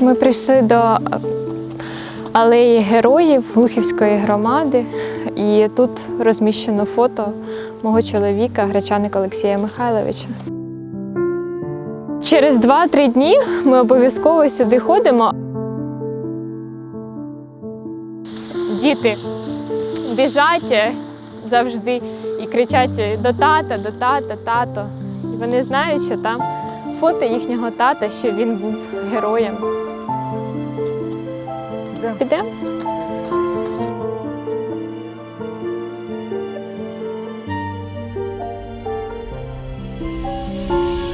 Ми прийшли до алеї героїв Глухівської громади, і тут розміщено фото мого чоловіка, гречаника Олексія Михайловича. Через 2-3 дні ми обов'язково сюди ходимо. Діти біжать завжди і кричать до тата, до тата, тато. І вони знають, що там фото їхнього тата, що він був героєм. Підемо?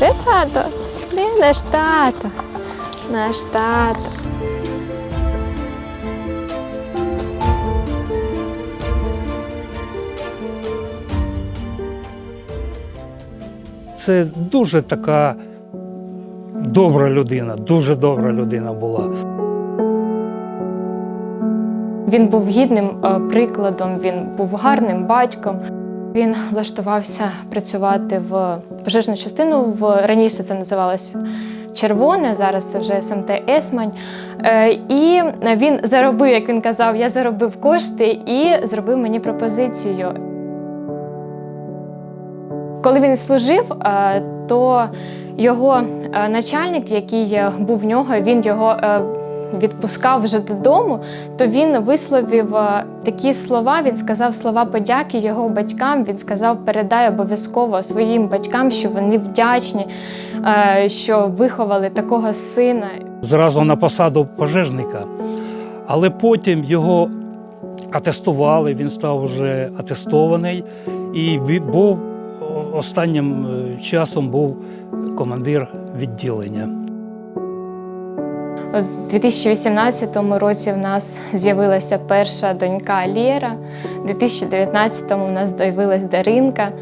Де тато? Де наш тато? Наш тато. Це дуже така добра людина, дуже добра людина була. Він був гідним е, прикладом, він був гарним батьком. Він влаштувався працювати в пожежну частину. В раніше це називалося червоне, зараз це вже СМТ Есмань. Е, І він заробив, як він казав, я заробив кошти і зробив мені пропозицію. Коли він служив, е, то його начальник, який був в нього, він його відпускав вже додому, то він висловив е, такі слова. Він сказав слова подяки його батькам. Він сказав: передай обов'язково своїм батькам, що вони вдячні, е, що виховали такого сина. Зразу на посаду пожежника, але потім його атестували, він став вже атестований і був останнім е, часом був командир відділення. У 2018 році в нас з'явилася перша донька Лєра, у 2019 у нас з'явилась Даринка.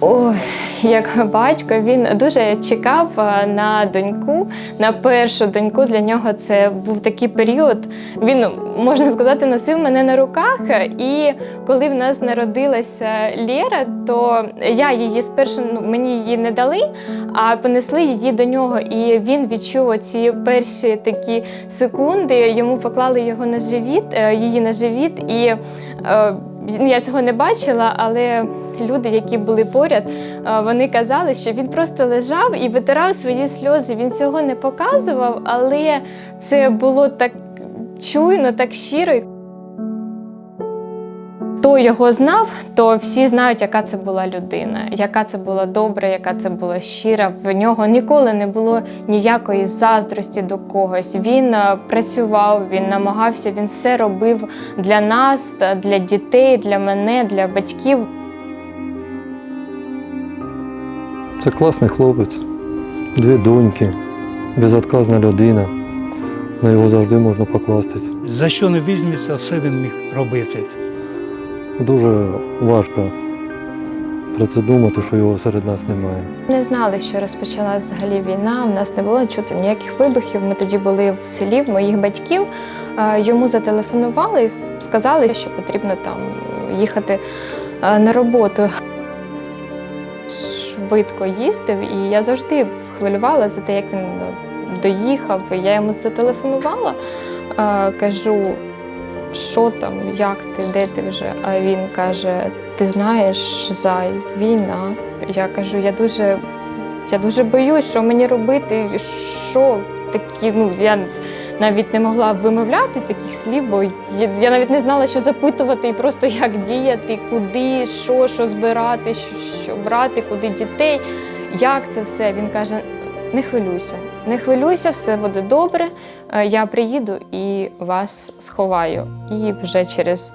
Ой, як батько, він дуже чекав е, на доньку, на першу доньку. Для нього це був такий період. Він, можна сказати, носив мене на руках. І коли в нас народилася Лєра, то я її спершу ну, мені її не дали, а понесли її до нього. І він відчув ці перші такі секунди. Йому поклали його на живіт, е, її на живіт, і е, я цього не бачила, але люди, які були поряд, е, вони казали, що він просто лежав і витирав свої сльози. Він цього не показував, але це було так чуйно, так щиро. Хто його знав, то всі знають, яка це була людина, яка це була добра, яка це була щира. В нього ніколи не було ніякої заздрості до когось. Він е, працював, він намагався, він все робив для нас, для дітей, для мене, для батьків. Це класний хлопець, дві доньки, безотказна людина. На його завжди можна покластись. За що не візьметься, все він міг робити. Дуже важко про це думати, що його серед нас немає. Не знали, що розпочалась взагалі війна. У нас не було чути ніяких вибухів. Ми тоді були в селі в моїх батьків. Е, Йому зателефонували і сказали, що потрібно там їхати е, на роботу. Швидко їздив, і я завжди хвилювала за те, як він доїхав. Я йому зателефонувала, е, кажу, що там, як ти, де ти вже? А він каже: Ти знаєш, зай, війна. Я кажу, я дуже, я дуже боюсь, що мені робити, що такі. Ну я навіть не могла вимовляти таких слів, бо я, я навіть не знала, що запитувати, і просто як діяти, куди, що, що збирати, що, що брати, куди дітей. Як це все? Він каже: не хвилюйся, не хвилюйся, все буде добре. Е, Я приїду і вас сховаю. І вже через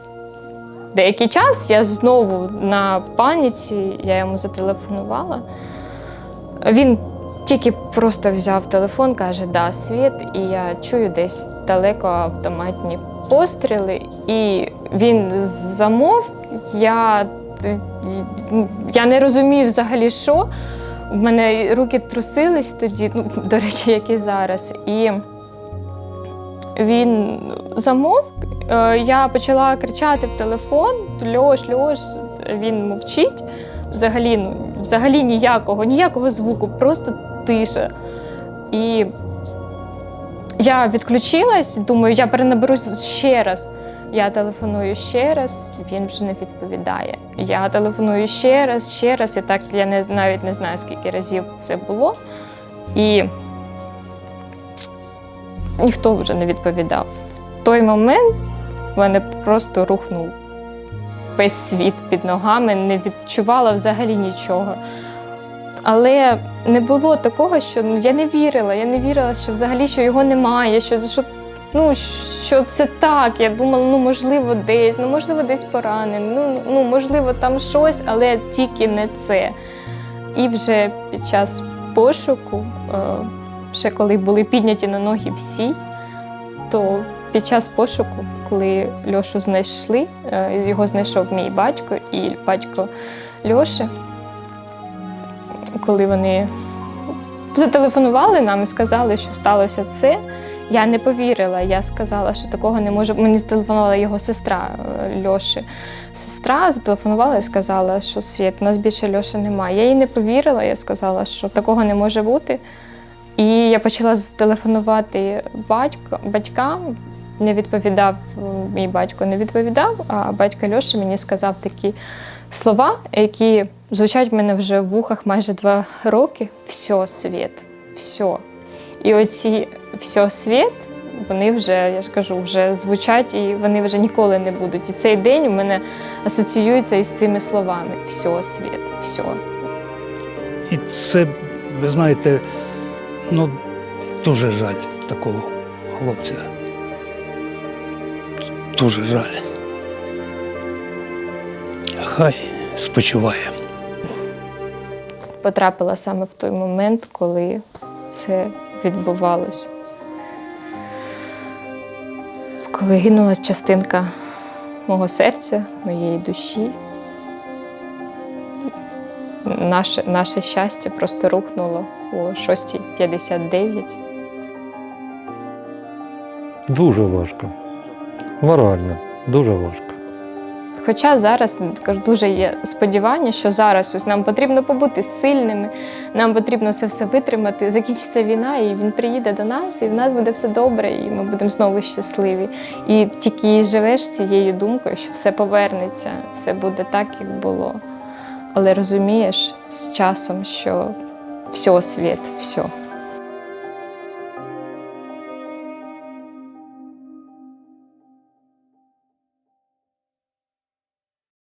деякий час я знову на паніці, я йому зателефонувала. Він тільки просто взяв телефон, каже, да, світ, і я чую десь далеко автоматні постріли, і він замовк. Я, я не розумію взагалі, що. В мене руки трусились тоді, ну, до речі, як і зараз. І він замовк. Е, Я почала кричати в телефон: Льош, Льош, він мовчить. Взагалі, ну, взагалі ніякого, ніякого звуку, просто тиша. І Я відключилась, думаю, я перенаберусь ще раз. Я телефоную ще раз, він вже не відповідає. Я телефоную ще раз, ще раз, і так я не, навіть не знаю, скільки разів це було. І ніхто вже не відповідав. В той момент в мене просто рухнув весь світ під ногами, не відчувала взагалі нічого. Але не було такого, що ну, я не вірила. Я не вірила, що взагалі що його немає, що, що, ну, що це так. Я думала, ну можливо, десь, ну можливо, десь поранений, ну, ну можливо, там щось, але тільки не це. І вже під час пошуку, е, ще коли були підняті на ноги всі, то під час пошуку, коли Льошу знайшли, е, його знайшов мій батько і батько Льоші, коли вони зателефонували нам і сказали, що сталося це. Я не повірила. Я сказала, що такого не може. Мені зателефонувала його сестра е, Льоші. Сестра зателефонувала і сказала, що світ, у нас більше Льоші немає. Я їй не повірила. Я сказала, що такого не може бути. І я почала телефонувати батько, батькам. Не відповідав мій батько, не відповідав. А батько Льоші мені сказав такі слова, які звучать в мене вже в вухах майже два роки. Все, світ, все. І оці все світ, вони вже, я ж кажу, вже звучать і вони вже ніколи не будуть. І цей день у мене асоціюється із цими словами: все, світ, все. І це, ви знаєте, ну, дуже жаль такого хлопця. Дуже жаль. Хай спочиває. Потрапила саме в той момент, коли це відбувалось. Коли гинула частинка мого серця, моєї душі, наше, наше щастя просто рухнуло о 6.59. Дуже важко. Морально, дуже важко. Хоча зараз кажу, дуже є сподівання, що зараз ось нам потрібно побути сильними, нам потрібно це все витримати. Закінчиться війна, і він приїде до нас, і в нас буде все добре, і ми будемо знову щасливі. І тільки живеш цією думкою, що все повернеться, все буде так, як було. Але розумієш з часом, що все, світ, все.